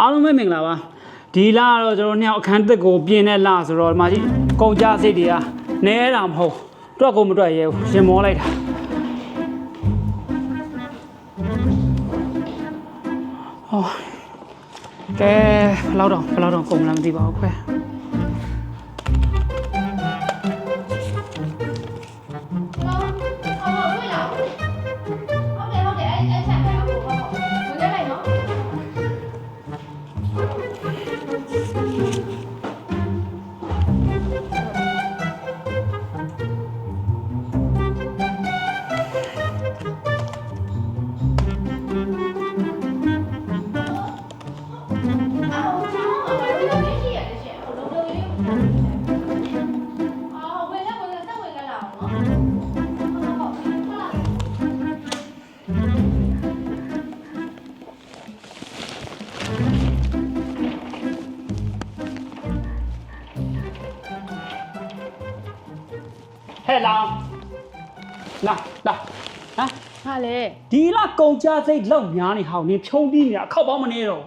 အားလုံးပဲမင်္ဂလာပါဒီလကတော့ကျွန်တော်နှစ်ယောက်အခန်းသက်ကိုပြင်တဲ့လဆိုတော့ဒီမှာကြီးကုန်ကြစိတ်တွေကနဲတာမဟုတ်တွက်ကိုမတွက်ရဲဘူးရင်မောလိုက်တာဟောကဲဘယ်လောက်တော့ဘယ်လောက်တော့ကုန်မလားမသိပါဘူးခွဲ ဟဲ့လောင်လာလာဟမ်ဘာလဲဒီလကုန်ကြစိတ်လောက်များနေဟောင်းနေဖြုံးပြီးနေတာအခောက်ပေါင်းမနေတော့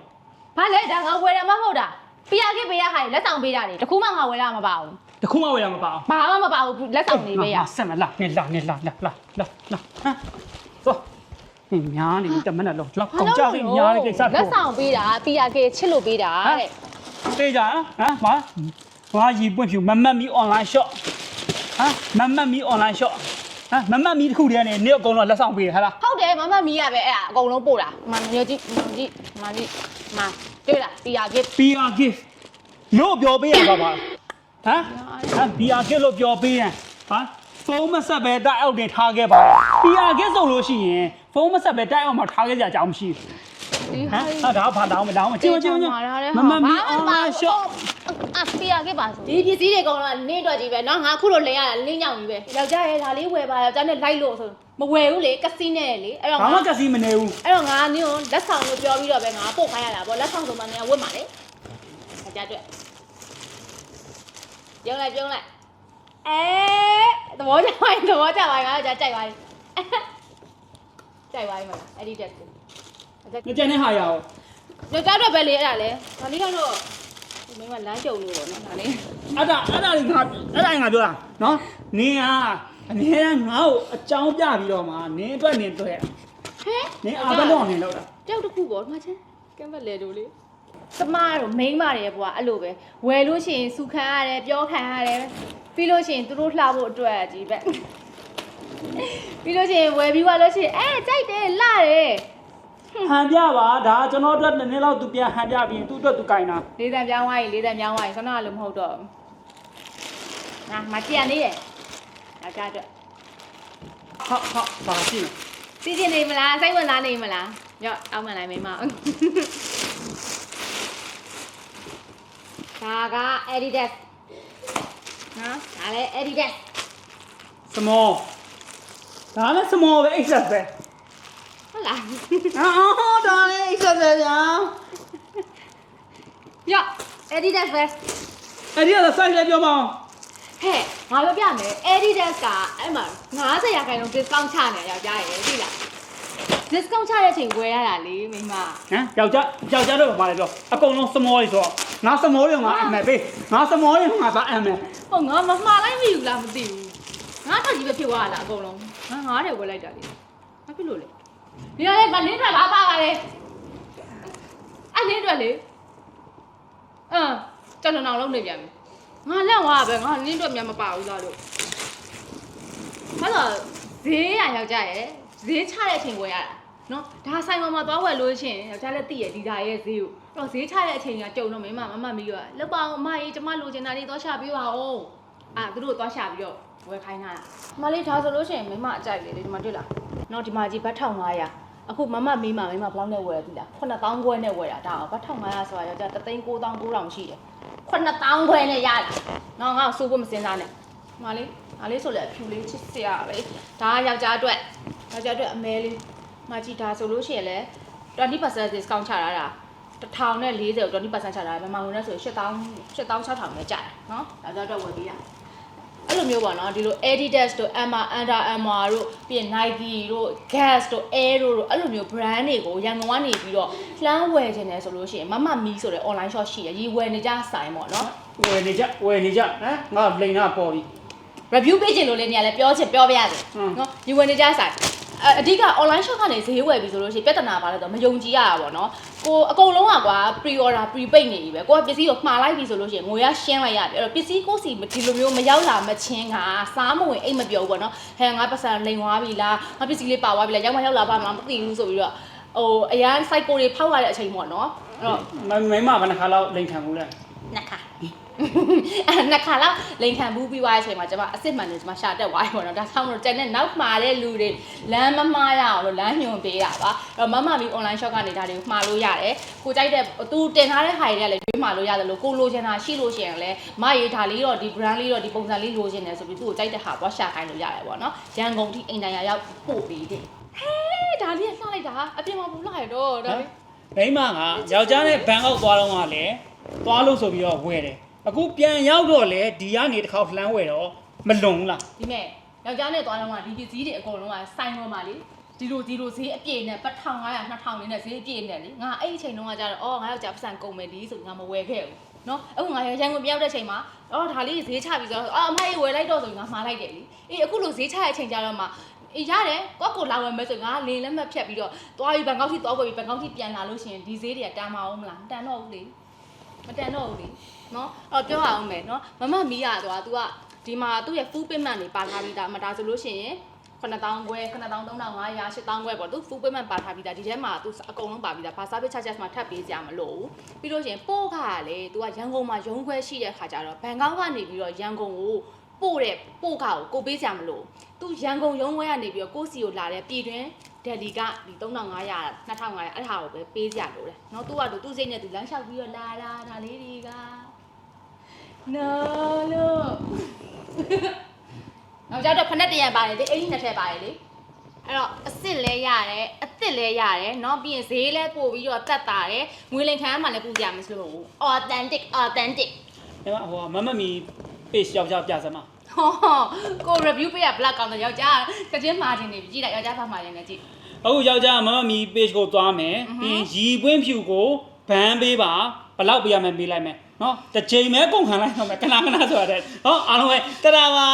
ဘာလဲဒါငါဝယ်တယ်မဟုတ်တာပြရခဲ့ပေးရဟာလက်ဆောင်ပေးတာလေတခုမှငါဝယ်လာမပါဘူးတခုမှဝယ်ရမပါအောင်ဘာမှမပါဘူးလက်ဆောင်နေပေးရငါဆက်မလာနေလာနေလာလာလာလာလာဟမ်သွားနေများနေတမနဲ့လောက်လောက်ကုန်ကြစိတ်များနေကိစ္စလက်ကိုဆောင်ပေးတာပြရခဲ့ချစ်လို့ပေးတာတဲ့တေးကြဟမ်မဘာရီပွင့်ဖြူမမတ်မီ online shop ဟ မ်မမတ်မီ online shop ဟမ်မမတ်မီတခုတည်းနဲ့နေ့အကုန်လုံးလက်ဆောင်ပေးရဟလားဟုတ်တယ်မမမီးရပဲအဲ့ဒါအကုန်လုံးပို့တာမမျိုးကြီးမကြီးမကြီးမတွေ့လားပြရခဲ့ PR gift လို့ပြောပေးရပါပါဟမ်ဟမ် PR gift လို့ပြောပေးရင်ဟာဖုန်းမဆက်ပဲတိုက်အောက်တင်ထားခဲ့ပါ PR gift ဆိုလို့ရှိရင်ဖုန်းမဆက်ပဲတိုက်အောက်မှာထားခဲ့ကြကြအောင်မရှိဘူး ဒီဟမ်ဟာဒါဘာတောင်းမတောင်းမကျင်းကျင်းကျင်းမမမီ online shop အဖီယာခဲ့ပါဆိုဒီပစ္စည်းတွေအကုန်လုံးကနင်းတော့ကြီးပဲနော်ငါခုလိုလင်ရတာလင်းညောင်ကြီးပဲယောက်ျားရဲ့ဒါလေးဝယ်ပါယောက်ျားနဲ့လိုက်လို့ဆိုမဝယ်ဘူးလေကက်စီနဲ့လေအဲ့တော့ဘာမှကက်စီမနေဘူးအဲ့တော့ငါနင်းကိုလက်ဆောင်လို့ပြောပြီးတော့ပဲငါပို့ခိုင်းရတာပေါ့လက်ဆောင်ဆိုမှနင်းကဝတ်ပါလေယောက်ျားတွေ့ပြုံးလိုက်ပြုံးလိုက်အဲသဘောကျပါရင်သဘောကျပါရင်ငါတို့ကြာကြိုက်ပါရင်ကြိုက်ပါရင်မလားအဲ့ဒီတက်ကိုငါကြိုက်နေဟာရအောင်ယောက်ျားတော့ပဲလေအဲ့ဒါလေဒါလေးကတော့ မိန်းမလမ်းကြုံလို့ပေါ့နော်ဒါလေးအဲ့ဒါအဲ့ဒါလေးငါအဲ့ဒါငါပြောတာနော်နင်းကအနည်းငါ့ကိုအကြောင်းပြပြီးတော့မှနင်းအတွက်နင်းတွေ့ဟဲ့နင်းအားဘလုံးအောင်နင်းလောက်တာကြောက်တစ်ခုပေါ့မှချင်းကမ်းဘက်လေတို့လေသမားတို့မိန်းမတွေဘွာအဲ့လိုပဲဝယ်လို့ရှိရင်စုခံရတယ်ပြောခံရတယ်ပြီးလို့ရှိရင်သူတို့လှဖို့အတွက်ကြီးပဲပြီးလို့ရှိရင်ဝယ်ပြီးသွားလို့ရှိရင်အဲကြိုက်တယ်လှတယ် ဟန်ပြပါဒါကျွန်တော်အတွက်နည်းနည်းလောက်သူပြန်ဟန်ပြပြီးရင်သူ့အတွက်သူကင်တာလေးတန်ပြောင်းသွားရင်လေးတန်ပြောင်းသွားရင်ခဏလိုမဟုတ်တော့ဘူးငါမကြံနေတယ်ယောက်ျားအတွက်ဟာဟာဘာရှိလဲစီးကျင်နေမလားစိတ်ဝင်စားနေမလားရော့အောက်မှန်လိုက်မိမဒါက Adidas နော်ဒါလည်း Adidas small ဒါလည်း small ပဲ XS ပဲ ဟုတ်လားအော်ဒါလည်း XS ပဲဗျာရော့ Adidas ပဲအဲ့ဒီက size လေးပြောပါဦးဟဲ့ငါပြောပြမယ် Adidas ကအဲ့မှာ90ရာခိုင်နှုန်း discount ချနေယောက်ျားရယ်သိလား discount ချတဲ့အချိန်ဝယ်ရတာလေမိမဟမ်ယောက်ျားယောက်ျားတော့ဘာလဲပြောအကုန်လုံး small လေးဆိုတော့ငါ small လေးငါအမယ်ပေးငါ small လေးငါသာအမယ်ဟုတ်ငါမမှားလိုက်မိဘူးလားမသိဘူးငါတက်ကြီးပဲဖြစ်သွားတာအကုန်လုံးငါငါတယ်ဝယ်လိုက်တာလေဘာဖြစ်လို့လဲ ဒီကနေ့မလင်းထွက်လာပါပါလေအဲ့လင်းထွက်လေအမ်ကျွန်တော်နောက်လုံးနေပြန်ပြီငါလက်ဝါပဲငါလင်းထွက်မြန်မပါဘူးလားလို့ဘာလို့ဈေးရယောက်ျားရဲ့ဈေးချတဲ့အချိန်ဝယ်ရတာနော်ဒါဆိုင်ပေါ်မှာသွားဝယ်လို့ရှိရင်ယောက်ျားလည်းသိရဒီဒါရဲ့ဈေးကိုအဲ့တော့ဈေးချတဲ့အချိန်ကကြုံတော့မင်းမမမမီးရောလောက်ပါအောင်အမကြီးကျမလိုချင်တာလေးသွားရှာပေးပါဦးအာသူတို့သွားရှာပြီးတော့ဝယ်ခိုင်းတာလားမလေးဒါဆိုလို့ရှိရင်မိမအကြိုက်လေဒီမှာတွေ့လား နော်ဒီမှာကြီးဘတ်1500အခုမမမီးမမိမဘယ်လောက်နဲ့ဝယ်ရပြီလား9000ခွဲနဲ့ဝယ်တာဒါဘတ်1500ဆိုတာယောက်ျား3,900ရှိတယ်9000ခွဲနဲ့ရတာနော်ငါ့ကိုစိုးဖို့မစင်စားနဲ့မလေးဒါလေးဆိုလေအဖြူလေးချစ်စရာပဲဒါကယောက်ျားအတွက်ယောက်ျားအတွက်အမဲလေးမကြီးဒါဆိုလို့ရှိရင်လေ20% discount ချတာတာ1040ကို20%ချတာမြန်မာငွေနဲ့ဆို8000 8000 6000နဲ့ကျတယ်နော်ဒါကြောင့်တော့ဝယ်ပေးတာ အဲ့လိုမျိုးပေါ့နော်ဒီလို Adidas တို့ Emma Under Armour တို့ပြီးရင် Nike တို့ Gas တို့ Air တို့အဲ့လိုမျိုး brand တွေကိုရန်ကုန်ကနေပြီးတော့လှမ်းဝယ်ခြင်းတယ်ဆိုလို့ရှိရင်မမမီဆိုတဲ့ online shop ရှိရရီဝယ်နေကြဆိုင်ပေါ့နော်ဝယ်နေကြဝယ်နေကြဟမ်ငါလိန်နာပေါ်ပြီ review ပေးခြင်းလို့လည်းနေရာလဲပြောချင်ပြောပြရတယ်ဟုတ်နော်ရီဝယ်နေကြဆိုင် အအဓိက online shop ကနေဈေးဝယ်ပြီဆိုလို့ရှိရင်ပြဿနာပါလဲတော့မယုံကြည်ရတာပေါ့နော်ကိုအကုန်လုံးကကွာ pre order pre paid နေပြီပဲကိုကပစ္စည်းကိုမှားလိုက်ပြီဆိုလို့ရှိရင်ငွေရရှင်းလိုက်ရတယ်အဲ့တော့ပစ္စည်းကိုစီဒီလိုမျိုးမရောက်လာမချင်းကစားမဝင်အိတ်မပြောဘူးပေါ့နော်ဟဲငါပတ်စံလိန်သွားပြီလားငါပစ္စည်းလေးပါသွားပြီလားရောက်မရောက်လာပါမလားမသိဘူးဆိုပြီးတော့ဟိုအရန် site ကိုတွေဖောက်ရတဲ့အချိန်ပေါ့နော်အဲ့တော့မမိမဘယ်နှခါလောက်လိန်ခံဘူးလဲနှစ်ခါအဲ့ နှစ်ခါလောက်လိန်ခံဘူးပြီးသွားတဲ့အချိန်မှာကျွန်မအစ်စ်မှန်နေကျွန်မရှာတက်သွားပြီပေါ့နော်ဒါဆောင်လို့ကျန်တဲ့နောက်မှာတဲ့လူတွေလမ်းမမှားရအောင်လို့လမ်းညွှန်ပေးတာပါအဲ့တော့မမမီ online shop ကနေဒါတွေကိုမှားလို့ရတယ်ကိုကြိုက်တဲ့သူတင်ထားတဲ့ဟာတွေကလည်းရွေးမှာလို့ရတယ်လို့ကိုလိုချင်တာရှိလို့ရှိရင်လည်းမရေဒါလေးတော့ဒီ brand လေးတော့ဒီပုံစံလေးလိုချင်တယ်ဆိုပြီးသူ့ကိုကြိုက်တဲ့ဟာသွားရှာခိုင်းလို့ရတယ်ပေါ့နော်ရန်ကုန်ထိအိမ်တိုင်ယာရောက်ပို့ပေးတယ်ဟဲဒါလေးကလှလိုက်တာအပြင်မှာဘူးလှရတော့ဒါလေးမိမကယောက်ျားနဲ့ဘန်ကောက်သွားတော့ကလည်းသွားလို့ဆိုပြီးတော့ဝယ်တယ် အခုပြန်ရောက်တော့လေဒီကနေတစ်ခေါက်လှမ်းဝယ်တော့မလွန်ဘူးလားဒီမဲ့ယောက်ျားနဲ့သွားတော့ကဒီပစ္စည်းတွေအကုန်လုံးကဆိုင်ပေါ်မှာလေဒီလိုဒီလိုဈေးအပြည့်နဲ့ပတ်1500 2000လေးနဲ့ဈေးအပြည့်နဲ့လေငါအဲ့ဒီအချိန်တုန်းကကျတော့အော်ငါယောက်ျားပတ်စံကုန်မယ်ဒီဆိုငါမဝယ်ခဲ့ဘူးနော်အခုငါရန်ကုန်ပြောင်းတဲ့အချိန်မှာအော်ဒါလေးဈေးချပြီဆိုတော့အော်အမကြီးဝယ်လိုက်တော့ဆိုငါမှားလိုက်တယ်လေအေးအခုလိုဈေးချတဲ့အချိန်ကျတော့မှအေးရတယ်ကိုယ့်ကိုလာဝယ်မယ်ဆိုငါလင်းလက်မှတ်ဖြတ်ပြီးတော့သွားပြီးဘန်ကောက်ထိသွားဝယ်ပြီးဘန်ကောက်ထိပြန်လာလို့ရှိရင်ဒီဈေးတွေကတန်မအောင်မလားမတန်တော့ဘူးလေ မတန်တော့ဘူးလေနော်အော်ပြောရအောင်မယ်နော်မမမီးရတော့ तू ကဒီမှာသူ့ရဲ့ full payment တွေပါထားပြီးသားမဒါဆိုလို့ရှိရင်9000ခွဲ9300 8000ခွဲပေါ့သူ full payment ပါထားပြီးသားဒီထဲမှာသူအကုန်လုံးပါပြီးသားဘာ service charges မှာထပ်ပေးကြမလို့ပြီးလို့ရှိရင်ပို့ခါကလေသူကရန်ကုန်မှာရုံးခွဲရှိတဲ့ခါကျတော့ဘန်ကောက်ကနေပြီးတော့ရန်ကုန်ကိုပို့တဲ့ပို့ခါကိုကိုပေးကြမလို့သူရန်ကုန်ရုံးခွဲကနေပြီးတော့ကိုစီကိုလာတဲ့ပြည်တွင်း ဒယ်လီကဒီ3500 2500အဲ့ဟာကိုပဲပေးကြလို့လေเนาะသူကသူစိတ်နဲ့သူလမ်းလျှောက်ပြီးတော့လာလာဒါလေးတွေကနော်လို့ နောက်ကြတော့ဖက်နဲ့တရံပါတယ်လေအဲ့ဒီနှစ်ထည့်ပါတယ်လေအဲ့တော့အစ်စ်လဲရတယ်အစ်စ်လဲရတယ်เนาะပြီးရင်ဈေးလဲပို့ပြီးတော့တက်တာတယ်ငွေလင်ခံရမှလည်းပူကြမယ်ဆိုလို့ authentic authentic ဒီမှာဟိုမမမီ page ယောက်ျားပြစမ်းမ ဟောကို review ပေးရ black ကောင်းတယ်ယောက်ျားကချင်းမာတင်နေပြီကြည့်လိုက်ယောက်ျားဖတ်မှာရင်လည်းကြည့် အခုယောက်ျားမမမီ page ကိုသွားမယ်အဟမ်းပြီးရင်ရီပွင့်ဖြူကိုဘန်းပေးပါဘယ်လောက်ပေးရမယ်ပေးလိုက်မယ်နော်တစ်ချိန်မဲကုန်ခံလိုက်တော့မယ်ခဏခဏဆိုရတယ်ဟောအားလုံးပဲတရာပါ